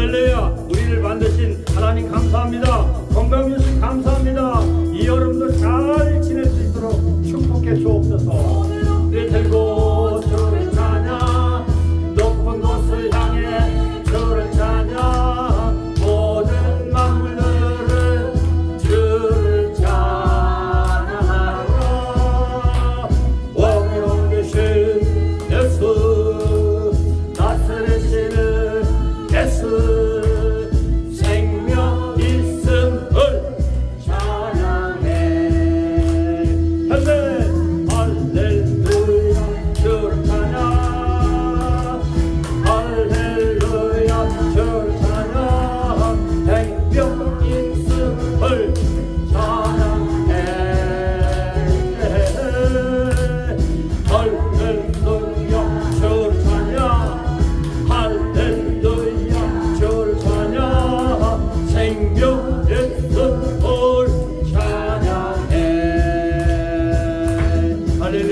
할렐루야. 우리를 만드신 하나님 감사합니다. 건강 주신 감사합니다. 이 여름도 잘 지낼 수 있도록 축복해 주옵소서. en Dios.